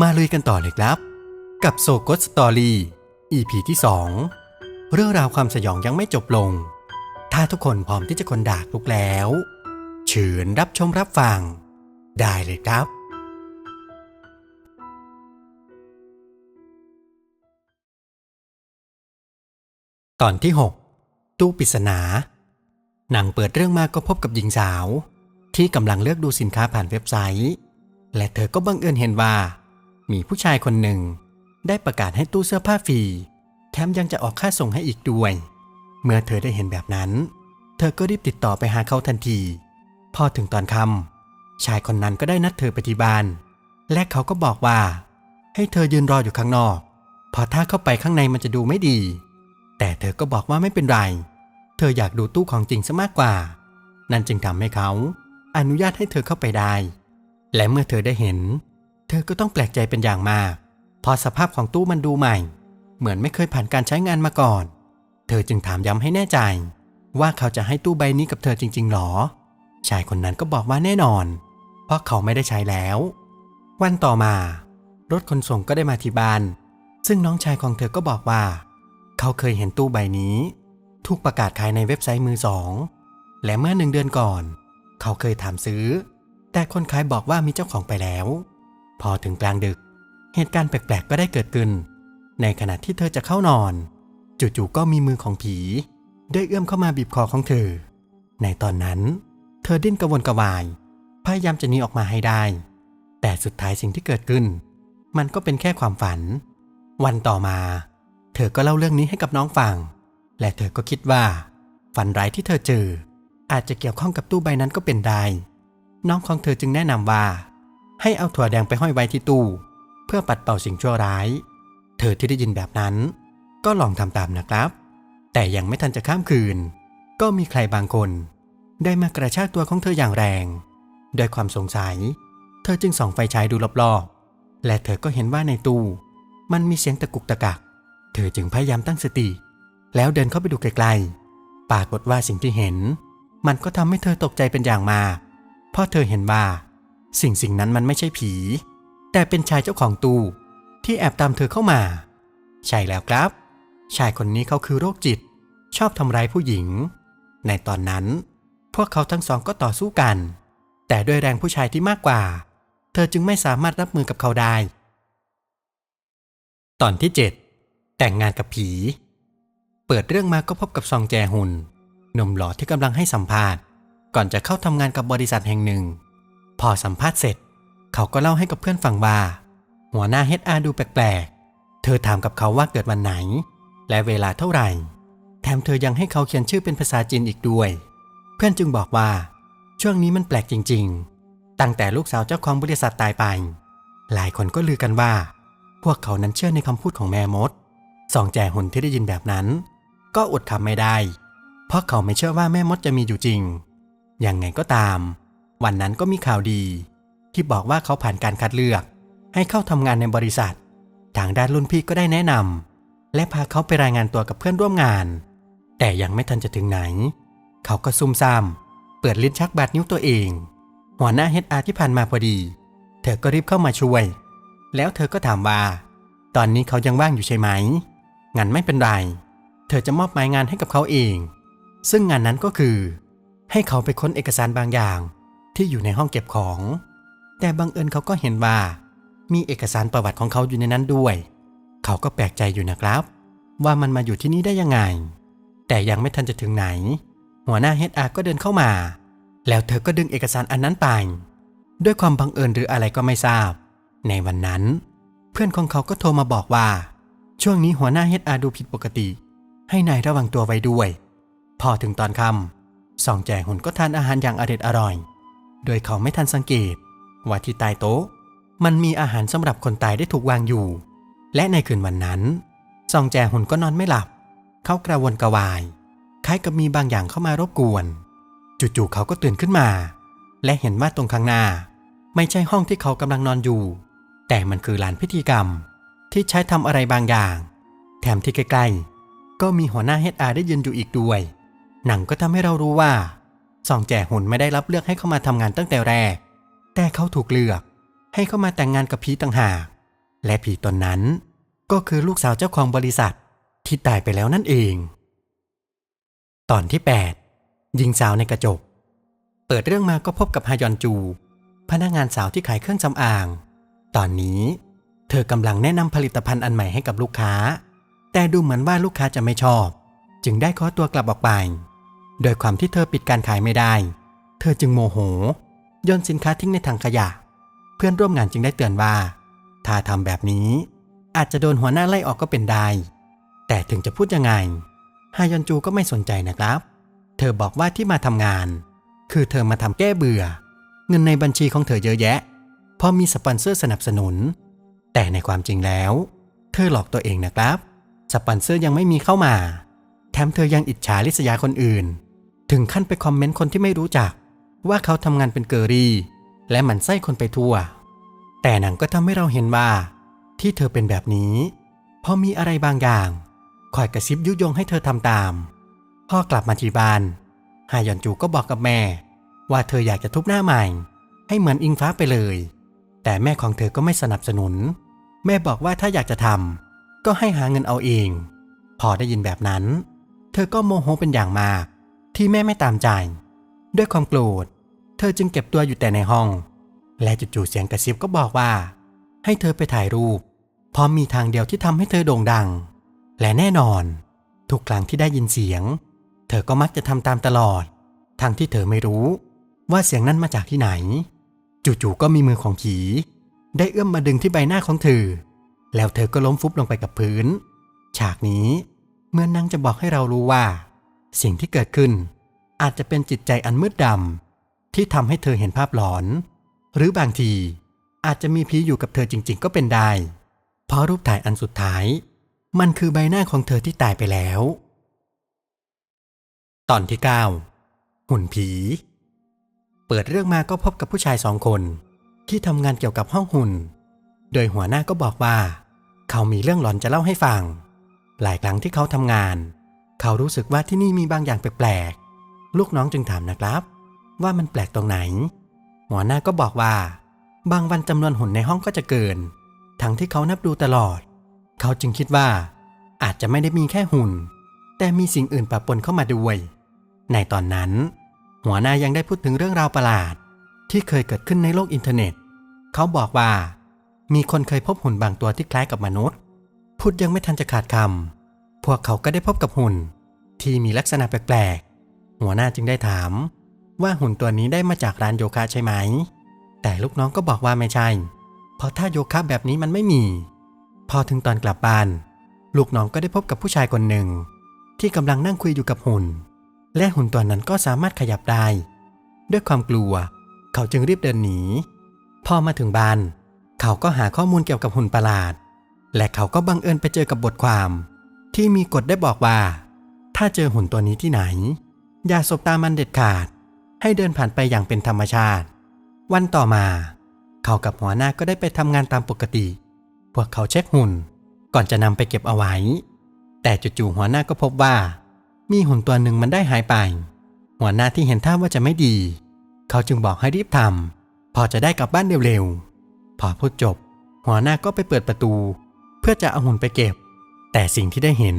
มาลุยกันต่อเลยครับ กับโซโกสตอรี่ EP ที่ 2 เรื่องราวความสยองยังไม่จบลง ถ้าทุกคนพร้อมที่จะคนดากลุกแล้วเชิญรับชมรับฟัง ได้เลยครับ ตอนที่ 6 ตู้ปริศนา หนังเปิดเรื่องมาก็พบกับหญิงสาว ที่กำลังเลือกดูสินค้าผ่านเว็บไซต์ และเธอก็บังเอิญเห็นว่า มีผู้ชายคนหนึ่ง ได้ประกาศให้ตู้เสื้อผ้าฟรี แถมยังจะออกค่าส่งให้อีกด้วย เมื่อเธอได้เห็นแบบนั้น เธอก็รีบติดต่อไปหาเขาทันที พอถึงตอนค่ำชายคนนั้นก็ได้นัดเธอไปที่บ้าน และเขาก็บอกว่า ให้เธอยืนรออยู่ข้างนอกพราะถ้าเข้าไปข้างในมันจะดูไม่ดี แต่เธอก็บอกว่าไม่เป็นไร เธออยากดูตู้ของจริงซะมากกว่า นั่นจึงทำให้เขาอนุญาตให้เธอเข้าไปได้ และเมื่อเธอได้เห็น ธอก็ต้องแปลกใจเป็นอย่างมากพราะสภาพของตู้มันดูใหม่ เหมือนไม่เคยผ่านการใช้งานมาก่อน เธอจึงถามย้ำให้แน่ใจ ว่าเขาจะให้ตู้ใบนี้กับเธอจริง ๆหรอ ชายคนนั้นก็บอกว่าแน่นอน เพราะเขาไม่ได้ใช้แล้ว วันต่อมา รถขนส่งก็ได้มาที่บ้าน ซึ่งน้องชายของเธอก็บอกว่า เขาเคยเห็นตู้ใบนี้ ถูกประกาศขายในเว็บไซต์มือสอง และเมื่อหนึ่งเดือนก่อน เขาเคยถามซื้อ แต่คนขายบอกว่ามีเจ้าของไปแล้ว พอถึงกลางดึก เหตุการณ์แปลกๆก็ได้เกิดขึ้น ในขณะที่เธอจะเข้านอน จู่ๆก็มีมือของผี ได้เอื้อมเข้ามาบีบคอของเธอ ในตอนนั้น เธอดิ้นกระวนกระวาย พยายามจะหนีออกมาให้ได้ แต่สุดท้ายสิ่งที่เกิดขึ้น มันก็เป็นแค่ความฝัน วันต่อมา เธอก็เล่าเรื่องนี้ให้กับน้องฟัง และเธอก็คิดว่า ฝันร้ายที่เธอเจออาจจะเกี่ยวข้องกับตู้ใบนั้นก็เป็นได้ น้องของเธอจึงแนะนำว่า ให้เอาถั่วแดงไปห้อยไว้ที่ตู้ เพื่อปัดเป่าสิ่งชั่วร้าย เธอที่ได้ยินแบบนั้น ก็ลองทำตามนะครับ แต่ยังไม่ทันจะข้ามคืน ก็มีใครบางคน ได้มากระชากตัวของเธออย่างแรงด้วยความสงสัย เธอจึงส่องไฟฉายดูรอบๆ และเธอก็เห็นว่าในตู้ มันมีเสียงตะกุกตะกัก เธอจึงพยายามตั้งสติ แล้วเดินเข้าไปดูไกลๆ ปรากฏว่าสิ่งที่เห็น มันก็ทำให้เธอตกใจเป็นอย่างมากเพราะเธอเห็นว่า สิ่งสิ่งนั้นมันไม่ใช่ผี แต่เป็นชายเจ้าของตู้ ที่แอบตามเธอเข้ามา ใช่แล้วครับ ชายคนนี้เขาคือโรคจิต ชอบทำร้ายผู้หญิง ในตอนนั้น พวกเขาทั้งสองก็ต่อสู้กัน แต่ด้วยแรงผู้ชายที่มากกว่า เธอจึงไม่สามารถรับมือกับเขาได้ ตอนที่ 7 แต่งงานกับผี เปิดเรื่องมาก็พบกับซองแจหุนหนุ่มหล่อที่กำลังให้สัมภาษณ์ ก่อนจะเข้าทำงานกับบริษัทแห่งหนึ่ง พอสัมภาษณ์เสร็จ เขาก็เล่าให้กับเพื่อนฟังว่าหัวหน้าเฮดอาดูแปลกๆ เธอถามกับเขาว่าเกิดวันไหน และเวลาเท่าไหร่ แถมเธอยังให้เขาเขียนชื่อเป็นภาษาจีนอีกด้วย เพื่อนจึงบอกว่า ช่วงนี้มันแปลกจริง ๆ ตั้งแต่ลูกสาวเจ้าของบริษัทตายไป หลายคนก็ลือกันว่า พวกเขานั้นเชื่อในคำพูดของแม่มดสองแจหุนที่ได้ยินแบบนั้น ก็อดคำไม่ได้ เพราะเขาไม่เชื่อว่าแม่มดจะมีอยู่จริง ยังไงก็ตาม วันนั้นก็มีข่าวดี ที่บอกว่าเขาผ่านการคัดเลือก ให้เข้าทำงานในบริษัท ทางด้านรุ่นพี่ก็ได้แนะนำและพาเขาไปรายงานตัวกับเพื่อนร่วมงาน แต่ยังไม่ทันจะถึงไหน เขาก็ซุ่มซ่ามเปิดลิ้นชักบาดนิ้วตัวเอง หัวหน้าเฮดอาที่ผ่านมาพอดี เธอก็รีบเข้ามาช่วย แล้วเธอก็ถามว่า ตอนนี้เขายังว่างอยู่ใช่ไหมงั้นไม่เป็นไร เธอจะมอบหมายงานให้กับเขาเอง ซึ่งงานนั้นก็คือ ให้เขาไปค้นเอกสารบางอย่าง ที่อยู่ในห้องเก็บของ แต่บังเอิญเขาก็เห็นว่า มีเอกสารประวัติของเขาอยู่ในนั้นด้วย เขาก็แปลกใจอยู่นะครับ ว่ามันมาอยู่ที่นี่ได้ยังไง แต่ยังไม่ทันจะถึงไหน หัวหน้าเฮดอาก็เดินเข้ามา แล้วเธอก็ดึงเอกสารอันนั้นไป ด้วยความบังเอิญหรืออะไรก็ไม่ทราบ ในวันนั้น เพื่อนของเขาก็โทรมาบอกว่า ช่วงนี้หัวหน้าเฮดอาดูผิดปกติ ให้นายระวังตัวไว้ด้วย พอถึงตอนค่ำสองแจหุ่นก็ทานอาหารอย่างอร็ดอร่อย โดยเขาไม่ทันสังเกต ว่าที่ใต้โต๊ะ มันมีอาหารสำหรับคนตายได้ถูกวางอยู่ และในคืนวันนั้นซองแจหุ่นก็นอนไม่หลับ เขากระวนกระวาย คล้ายกับมีบางอย่างเข้ามารบกวน จู่ๆเขาก็ตื่นขึ้นมา และเห็นว่าตรงข้างหน้า ไม่ใช่ห้องที่เขากำลังนอนอยู่ แต่มันคือลานพิธีกรรม ที่ใช้ทำอะไรบางอย่าง แถมที่ใกล้ๆก็มีหัวหน้าเฮดอาได้ยืนอยู่อีกด้วย หนังก็ทำให้เรารู้ว่า สองแจหุ่นไม่ได้รับเลือกให้เข้ามาทำงานตั้งแต่แรก แต่เขาถูกเลือก ให้เข้ามาแต่งงานกับพีต่างหาก และผีตนนั้น ก็คือลูกสาวเจ้าของบริษัทที่ตายไปแล้วนั่นเอง ตอนที่ 8 ยิงสาวในกระจก เปิดเรื่องมาก็พบกับฮายอนจู พนักงานสาวที่ขายเครื่องสำอาง ตอนนี้ เธอกำลังแนะนำผลิตภัณฑ์อันใหม่ให้กับลูกค้า แต่ดูเหมือนว่าลูกค้าจะไม่ชอบ จึงได้ขอตัวกลับออกไป โดยความที่เธอปิดการขายไม่ได้ เธอจึงโมโหโยนสินค้าทิ้งในถังขยะ เพื่อนร่วมงานจึงได้เตือนว่า ถ้าทำแบบนี้ อาจจะโดนหัวหน้าไล่ออกก็เป็นได้ แต่ถึงจะพูดยังไงฮายอนจูก็ไม่สนใจนะครับ เธอบอกว่าที่มาทำงาน คือเธอมาทำแก้เบื่อ เงินในบัญชีของเธอเยอะแยะพราะมีสปอนเซอร์สนับสนุน แต่ในความจริงแล้ว เธอหลอกตัวเองนะครับ สปอนเซอร์ยังไม่มีเข้ามา แถมเธอยังอิจฉาริษยาคนอื่น ถึงขั้นไปคอมเมนต์คนที่ไม่รู้จัก ว่าเขาทำงานเป็นเกอรี่ และหมันไส้คนไปทั่ว แต่หนังก็ทำให้เราเห็นว่า ที่เธอเป็นแบบนี้พราะมีอะไรบางอย่างคอยกระซิบยุยงให้เธอทำตาม พ่อกลับมาที่บ้านฮายอนจูก็บอกกับแม่ ว่าเธออยากจะทุบหน้าใหม่ ให้เหมือนอิงฟ้าไปเลย แต่แม่ของเธอก็ไม่สนับสนุน แม่บอกว่าถ้าอยากจะทำก็ให้หาเงินเอาเอง พอได้ยินแบบนั้น เธอก็โมโหเป็นอย่างมาก ที่แม่ไม่ตามใจ ด้วยความโกรธ เธอจึงเก็บตัวอยู่แต่ในห้อง และจู่ๆเสียงกระซิบก็บอกว่า ให้เธอไปถ่ายรูป พราะมีทางเดียวที่ทำให้เธอโด่งดัง และแน่นอน ทุกครั้งที่ได้ยินเสียง เธอก็มักจะทำตามตลอด ทั้งที่เธอไม่รู้ ว่าเสียงนั้นมาจากที่ไหน จู่ๆก็มีมือของผีได้เอื้อมมาดึงที่ใบหน้าของเธอ แล้วเธอก็ล้มฟุบลงไปกับพื้น ฉากนี้เมื่อนางจะบอกให้เรารู้ว่า สิ่งที่เกิดขึ้น อาจจะเป็นจิตใจอันมืดดำที่ทำให้เธอเห็นภาพหลอน หรือบางทีอาจจะมีผีอยู่กับเธอจริง ๆ ก็เป็นได้ เพราะรูปถ่ายอันสุดท้าย มันคือใบหน้าของเธอที่ตายไปแล้ว ตอนที่ 9 หุ่นผี เปิดเรื่องมาก็พบกับผู้ชายสองคน ที่ทำงานเกี่ยวกับห้องหุ่น โดยหัวหน้าก็บอกว่า เขามีเรื่องหลอนจะเล่าให้ฟัง หลายครั้งที่เขาทำงาน เขารู้สึกว่าที่นี่มีบางอย่างแปลกๆ ลูกน้องจึงถามนะครับ ว่ามันแปลกตรงไหน หัวหน้าก็บอกว่า บางวันจำนวนหุ่นในห้องก็จะเกิน ทั้งที่เขานับดูตลอด เขาจึงคิดว่า อาจจะไม่ได้มีแค่หุ่น แต่มีสิ่งอื่นปะปนเข้ามาด้วย ในตอนนั้น หัวหน้ายังได้พูดถึงเรื่องราวประหลาด ที่เคยเกิดขึ้นในโลกอินเทอร์เน็ต เขาบอกว่า มีคนเคยพบหุ่นบางตัวที่คล้ายกับมนุษย์ พูดยังไม่ทันจะขาดคำ พวกเขาก็ได้พบกับหุ่น ที่มีลักษณะแปลกๆ หัวหน้าจึงได้ถาม ว่าหุ่นตัวนี้ได้มาจากร้านโยคะใช่ไหม แต่ลูกน้องก็บอกว่าไม่ใช่ เพราะถ้าโยคะแบบนี้มันไม่มี พอถึงตอนกลับบ้าน ลูกน้องก็ได้พบกับผู้ชายคนหนึ่ง ที่กำลังนั่งคุยอยู่กับหุ่น และหุ่นตัวนั้นก็สามารถขยับได้ ด้วยความกลัว เขาจึงรีบเดินหนี พอมาถึงบ้าน เขาก็หาข้อมูลเกี่ยวกับหุ่นประหลาด และเขาก็บังเอิญไปเจอกับบทความ ที่มีกฎได้บอกว่า ถ้าเจอหุ่นตัวนี้ที่ไหน อย่าสบตามันเด็ดขาด ให้เดินผ่านไปอย่างเป็นธรรมชาติ วันต่อมา เขากับหัวหน้าก็ได้ไปทำงานตามปกติ พวกเขาเช็คหุ่น ก่อนจะนำไปเก็บเอาไว้ แต่จู่ๆหัวหน้าก็พบว่า มีหุ่นตัวหนึ่งมันได้หายไป หัวหน้าที่เห็นท่าว่าจะไม่ดี เขาจึงบอกให้รีบทำพอจะได้กลับบ้านเร็วๆพอพูดจบ หัวหน้าก็ไปเปิดประตู เพื่อจะเอาหุ่นไปเก็บ แต่สิ่งที่ได้เห็น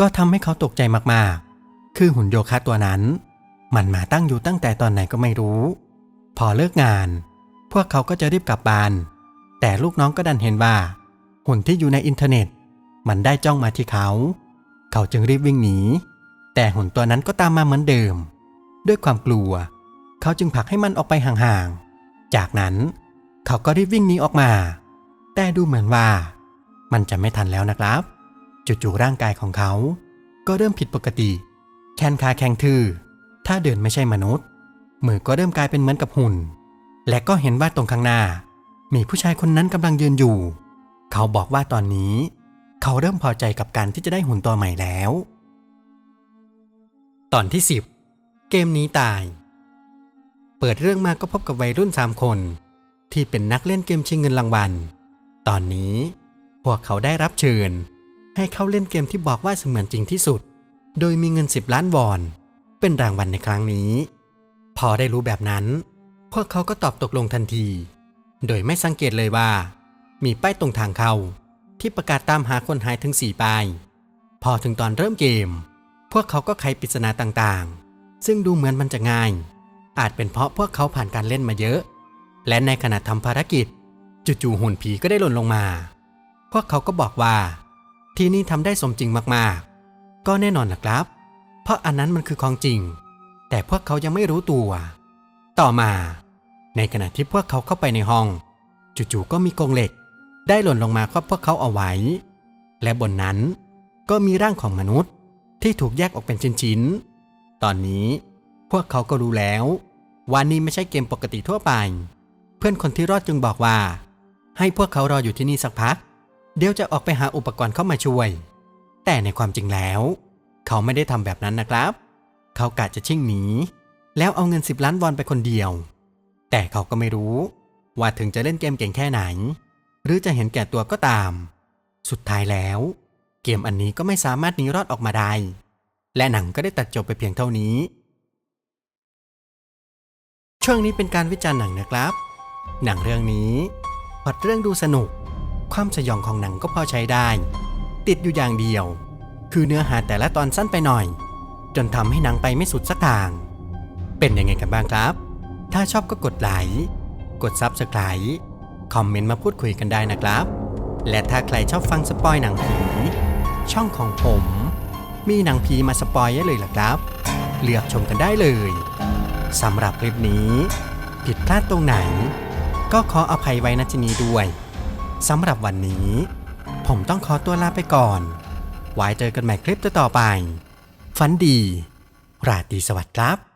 ก็ทำให้เขาตกใจมากๆ คือหุ่นโยคะตัวนั้น มันมาตั้งอยู่ตั้งแต่ตอนไหนก็ไม่รู้ พอเลิกงาน พวกเขาก็จะรีบกลับบ้าน แต่ลูกน้องก็ดันเห็นว่าหุ่นที่อยู่ในอินเทอร์เน็ต มันได้จ้องมาที่เขา เขาจึงรีบวิ่งหนี แต่หุ่นตัวนั้นก็ตามมาเหมือนเดิม ด้วยความกลัว เขาจึงผลักให้มันออกไปห่างๆ จากนั้นเขาก็รีบวิ่งหนีออกมา แต่ดูเหมือนว่า มันจะไม่ทันแล้วนะครับ จู่ๆร่างกายของเขา ก็เริ่มผิดปกติ แขนขาแข็งทื่อ ถ้าเดินไม่ใช่มนุษย์ มือก็เริ่มกลายเป็นเหมือนกับหุ่น และก็เห็นว่าตรงข้างหน้า มีผู้ชายคนนั้นกำลังยืนอยู่ เขาบอกว่าตอนนี้ เขาเริ่มพอใจกับการที่จะได้หุ่นตัวใหม่แล้ว ตอนที่ 10 เกมนี้ตาย เปิดเรื่องมาก็พบกับวัยรุ่น 3 คน ที่เป็นนักเล่นเกมชิงเงินรางวัล ตอนนี้พวกเขาได้รับเชิญ ให้เข้าเล่นเกมที่บอกว่าเสมือนจริงที่สุด โดยมีเงิน 10 ล้านวอน เป็นรางวัลในครั้งนี้ พอได้รู้แบบนั้น พวกเขาก็ตอบตกลงทันที โดยไม่สังเกตเลยว่า มีป้ายตรงทางเข้า ที่ประกาศตามหาคนหายถึงสี่ป้าย พอถึงตอนเริ่มเกม พวกเขาก็ไขปริศนาต่างๆ ซึ่งดูเหมือนมันจะง่าย อาจเป็นเพราะพวกเขาผ่านการเล่นมาเยอะ และในขณะทำภารกิจจู่ๆหุ่นผีก็ได้หล่นลงมา พวกเขาก็บอกว่า ที่นี่ทำได้สมจริงมากๆ ก็แน่นอนล่ะครับ เพราะอันนั้นมันคือของจริง แต่พวกเขายังไม่รู้ตัว ต่อมา ในขณะที่พวกเขาเข้าไปในห้อง จู่ๆก็มีกรงเหล็ก ได้หล่นลงมาครอบพวกเขาเอาไว้ และบนนั้นก็มีร่างของมนุษย์ที่ถูกแยกออกเป็นชิ้นๆ ตอนนี้พวกเขาก็รู้แล้วว่านี่ไม่ใช่เกมปกติทั่วไป เพื่อนคนที่รอดจึงบอกว่า ให้พวกเขารออยู่ที่นี่สักพัก เดี๋ยวจะออกไปหาอุปกรณ์เข้ามาช่วย แต่ในความจริงแล้ว เขาไม่ได้ทำแบบนั้นนะครับ เขากะจะชิ่งหนี แล้วเอาเงิน 10 ล้านวอนไปคนเดียว แต่เขาก็ไม่รู้ ว่าถึงจะเล่นเกมเก่งแค่ไหน หรือจะเห็นแก่ตัวก็ตาม สุดท้ายแล้ว เกมอันนี้ก็ไม่สามารถหนีรอดออกมาได้ และหนังก็ได้ตัดจบไปเพียงเท่านี้ ช่วงนี้เป็นการวิจารณ์หนังนะครับ หนังเรื่องนี้พอดเรื่องดูสนุก ความสยองของหนังก็พอใช้ได้ ติดอยู่อย่างเดียว คือเนื้อหาแต่ละตอนสั้นไปหน่อย จนทำให้หนังไปไม่สุดสักทาง เป็นยังไงกันบ้างครับ ถ้าชอบก็กดไลค์กด Subscribe คอมเมนต์มาพูดคุยกันได้นะครับ และถ้าใครชอบฟังสปอยหนังผีช่องของผม มีหนังผีมาสปอยไว้เลยล่ะครับ เลือกชมกันได้เลยสำหรับคลิปนี้ ผิดพลาดตรงไหน ก็ขออภัยไว้ณที่นี้ด้วย สำหรับวันนี้ ผมต้องขอตัวลาไปก่อน ไว้เจอกันใหม่คลิปต่อไป ฝันดี ราตรีสวัสดิ์ครับ